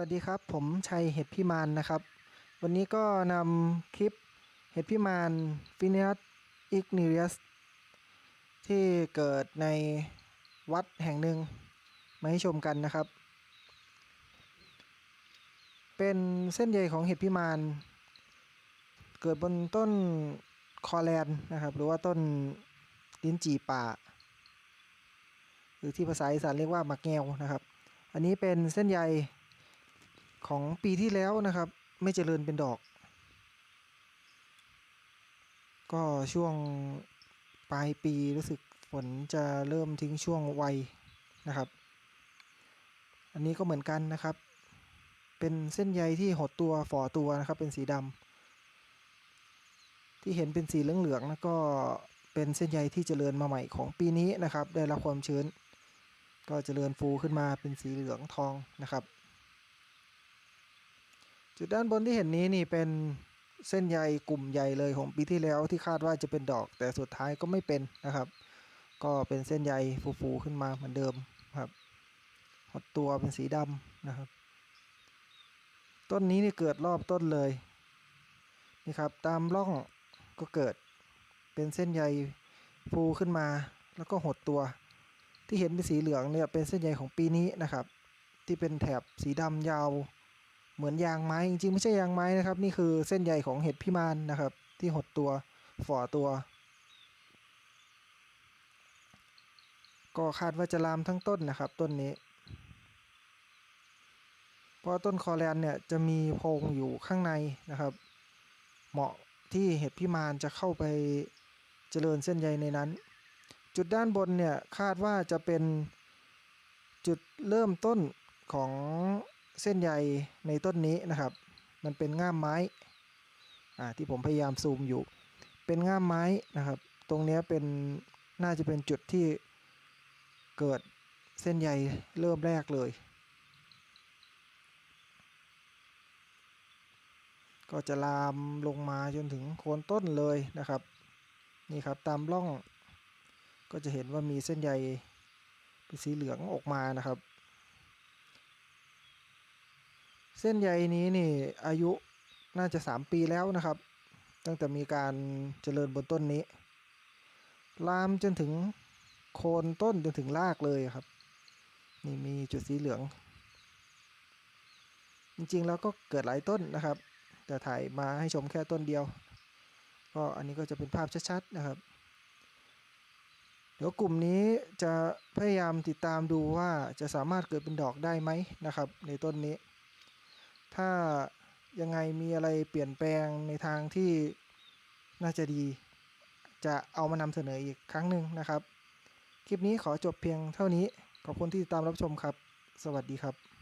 วัสดีครับ ผมชัยเห็ดพิมานนะครับ วันนี้ก็นำคลิปเห็ดพิมานฟินิ u สอิกนิเรียสที่เกิดในวัดแห่งหนึ่ง มาให้ชมกันนะครับ เป็นเส้นใยของเห็ดพิมาน เกิดบนต้นคอแลนนะครับ หรือว่าต้นลิ้นจี่ป่า หรือที่ภาษาอีสานเรียกว่าหมักแงวนะครับ อันนี้เป็นเส้นใย ของปีที่แล้วนะครับ ไม่เจริญเป็นดอก ก็ช่วงปลายปีรู้สึกฝนจะเริ่มทิ้งช่วงไวนะครับ อันนี้ก็เหมือนกันนะครับ เป็นเส้นใยที่หดตัวฝ่อตัวนะครับเป็นสีดำที่เห็นเป็นสีเหลืองๆแล้วก็เป็นเส้นใยที่เจริญมาใหม่ของปีนี้นะครับ ได้รับความชื้น ก็เจริญฟูขึ้นมาเป็นสีเหลืองทองนะครับ จุดด้านบนที่เห็นนี้นี่เป็นเส้นใยกลุ่มใหญ่เลยของปีที่แล้วที่คาดว่าจะเป็นดอก แต่สุดท้ายก็ไม่เป็นนะครับ ก็เป็นเส้นใยฟูๆขึ้นมาเหมือนเดิมครับหดตัวเป็นสีดำนะครับ ต้นนี้นี่เกิดรอบต้นเลยนี่ครับตามร่องก็เกิดเป็นเส้นใยฟูขึ้นมา แล้วก็หดตัว ที่เห็นเป็นสีเหลืองเนี่ยเป็นเส้นใยของปีนี้นะครับ ที่เป็นแถบสีดำยาว เหมือนยางไม้จริงๆ ไม่ใช่ยางไม้นะครับ นี่คือเส้นใยของเห็ดพิมานนะครับ ที่หดตัวฝ่อตัว ก็คาดว่าจะลามทั้งต้นนะครับ ต้นนี้ เพราะต้นคอแลนเนี่ยจะมีโพรงอยู่ข้างในนะครับ เหมาะที่เห็ดพิมานจะเข้าไปเจริญเส้นใยในนั้น จุดด้านบนเนี่ยคาดว่าจะเป็นจุดเริ่มต้นของ เส้นใยในต้นนี้นะครับ มันเป็นง่ามไม้อ่าที่ผมพยายามซูมอยู่ เป็นง่ามไม้นะครับ ตรงนี้เป็นน่าจะเป็นจุดที่เกิดเส้นใยเริ่มแรกเลย ก็จะลามลงมาจนถึงโคนต้นเลยนะครับ นี่ครับตามร่องก็จะเห็นว่ามีเส้นใยเป็นสีเหลืองออกมานะครับ เส้นใยนี้นี่อายุน่าจะ 3 ปีแล้วนะครับ ตั้งแต่มีการเจริญบนต้นนี้ ลามจนถึงโคนต้นจนถึงรากเลยครับ นี่มีจุดสีเหลือง จริงๆแล้วก็เกิดหลายต้นนะครับ แต่ถ่ายมาให้ชมแค่ต้นเดียว ก็อันนี้ก็จะเป็นภาพชัดๆนะครับ เดี๋ยวกลุ่มนี้จะพยายามติดตามดูว่าจะสามารถเกิดเป็นดอกได้ไหมนะครับ ในต้นนี้ ถ้ายังไงมีอะไรเปลี่ยนแปลงในทางที่น่าจะดี จะเอามานำเสนออีกครั้งหนึ่งนะครับ คลิปนี้ขอจบเพียงเท่านี้ ขอบคุณที่ติดตามรับชมครับ สวัสดีครับ